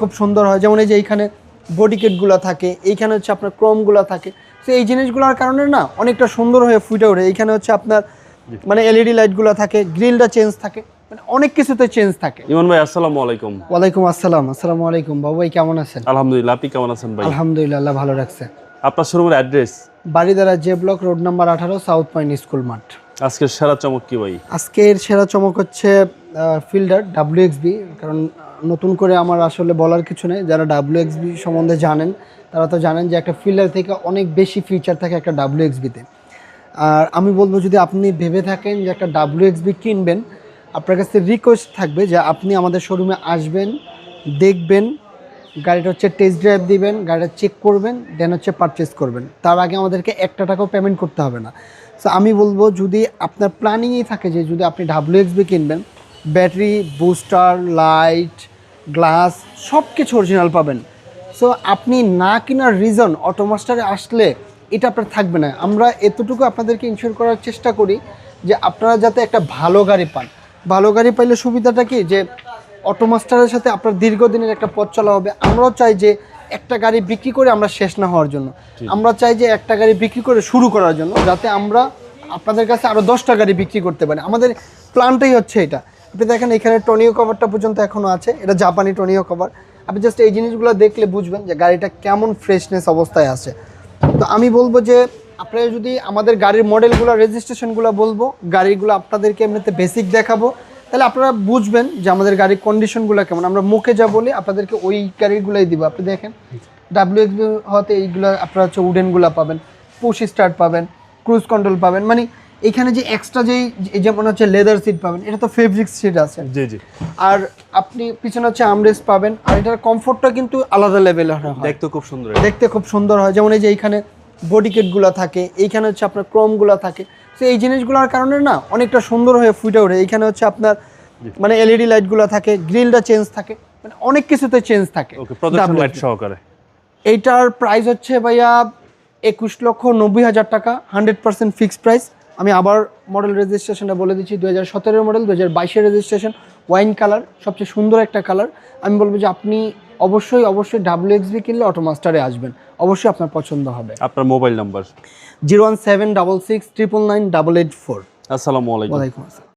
খুব সুন্দর হয়। যেমন এই যে এইখানে বডি কিটগুলো থাকে এইখানে হচ্ছে আপনার ক্রমগুলো থাকে। তো এই জিনিসগুলোর কারণে না অনেকটা সুন্দর হয়ে ফুটে ওঠে। এইখানে হচ্ছে আপনার মানে এলইডি লাইটগুলো থাকে গ্রিলটা চেঞ্জ থাকে মানে অনেক কিছুতে চেঞ্জ থাকে। ইমন ভাই আসসালামু আলাইকুম। ওয়ালাইকুম আসসালাম আসসালামু আলাইকুম। বাবু ভাই কেমন আছেন? আলহামদুলিল্লাহ আপনি কেমন আছেন ভাই? আলহামদুলিল্লাহ আল্লাহ ভালো রাখছে। আপনার শোরুমের address Baridhara J block road number আঠারো সাউথ পয়েন্ট স্কুল মাঠ। আজকের সেরা চমক কি ভাই? আজকের সেরা চমক হচ্ছে ফিল্ডার ডাব্লিউ এক্সবি কারণ আহ, নতুন করে আমার আসলে বলার কিছু নেই। যারা ডাব্লিউ এক্সবি সম্বন্ধে জানেন, তারা তো জানেন যে একটা ফিল্ডার থেকে অনেক বেশি ফিচার থাকে একটা ডাব্লিউ এক্সবিতে আর আমি বলব যদি আপনি ভেবে থাকেন যে একটা ডাব্লিউ এক্সবি কিনবেন, আপনার কাছে রিকোয়েস্ট থাকবে যে আপনি আমাদের শোরুমে আসবেন, দেখবেন, গাড়িটা হচ্ছে টেস্ট ড্রাইভ দিবেন, গাড়িটা চেক করবেন দেন হচ্ছে পারচেস করবেন। তার আগে আমাদেরকে একটা টাকাও পেমেন্ট করতে হবে না। সো আমি বলব যদি আপনার প্ল্যানিংই থাকে যে যদি আপনি ডাব্লিউ এক্সবি কিনবেন ব্যাটারি বুস্টার লাইট গ্লাস সব কিছু অরিজিনাল পাবেন। সো আপনি না কেনার রিজন অটোমাস্টারে আসলে এটা আপনার থাকবে না। আমরা এতটুকু আপনাদেরকে ইনশিওর করার চেষ্টা করি যে আপনারা যাতে একটা ভালো গাড়ি পান। ভালো গাড়ি পাইলে সুবিধাটা কি? যে অটোমাস্টারের সাথে আপনার দীর্ঘদিনের একটা পথ চলা হবে। আমরাও চাই যে একটা গাড়ি বিক্রি করে আমরা শেষ না হওয়ার জন্য। আমরা চাই যে একটা গাড়ি বিক্রি করে শুরু করার জন্য যাতে আমরা আপনাদের কাছে আরও দশটা গাড়ি বিক্রি করতে পারি। আমাদের প্ল্যানটাই হচ্ছে এটা। আপনি দেখেন এখানে টনিও কভারটা পর্যন্ত এখনও আছে। এটা জাপানি টনিও কভার আপনি জাস্ট এই জিনিসগুলো দেখলে বুঝবেন যে গাড়িটা কেমন ফ্রেশনেস অবস্থায় আছে। তো আমি বলব যে আপনারা যদি আমাদের গাড়ির মডেলগুলো রেজিস্ট্রেশনগুলো বলব, গাড়িগুলো আপনাদেরকে এমনিতে বেসিক দেখাবো, তাহলে আপনারা বুঝবেন যে আমাদের গাড়ির কন্ডিশনগুলো কেমন। আমরা মুখে যা বলি, আপনাদেরকে ওই গাড়িগুলোই দিব। আপনি দেখেন ডাব্লিউ এক্সবি হতে এইগুলো আপনারা হচ্ছে উডেনগুলো পাবেন পুশ স্টার্ট পাবেন ক্রুজ কন্ট্রোল পাবেন। মানে এখানে যে এক্সট্রা যেই যেমন হচ্ছে লেদার সিট পাবেন এটা তো ফেব্রিক্স সিট আছে। জি জি। আর আপনি পিছনে হচ্ছে আমরেস পাবেন আর এটার কমফোর্টটা কিন্তু আলাদা লেভেলের হয়। দেখতে খুব সুন্দর দেখতে খুব সুন্দর হয়। যেমন এই যে এইখানে বডি কিটগুলো থাকে এইখানে হচ্ছে আপনার ক্রমগুলো থাকে। তো এই জিনিসগুলোর কারণে না অনেকটা সুন্দর হয়ে ফুটে ওঠে। এইখানে হচ্ছে আপনার মানে এলইডি লাইটগুলো থাকে গ্রিলটা চেঞ্জ থাকে মানে অনেক কিছুতে চেঞ্জ থাকে। ওকে প্রদর্শন লাইট সহকারে। এইটার প্রাইস হচ্ছে ভাইয়া একুশ লক্ষ নব্বই হাজার টাকা হান্ড্রেড পার্সেন্ট ফিক্সড প্রাইস আমি আবার মডেল রেজিস্ট্রেশনটা বলে দিচ্ছি দু হাজার সতেরোর মডেল দু হাজার বাইশের রেজিস্ট্রেশন ওয়াইন কালার সবচেয়ে সুন্দর একটা কালার আমি বলব যে আপনি অবশ্যই অবশ্যই ডাব্লিউ এক্সবি কিনলে অটোমাস্টারে আসবেন। অবশ্যই আপনার পছন্দ হবে। আপনার mobile number zero one seven double six triple nine double eight four. আসসালামু আলাইকুম। ওয়ালাইকুম আসসালাম।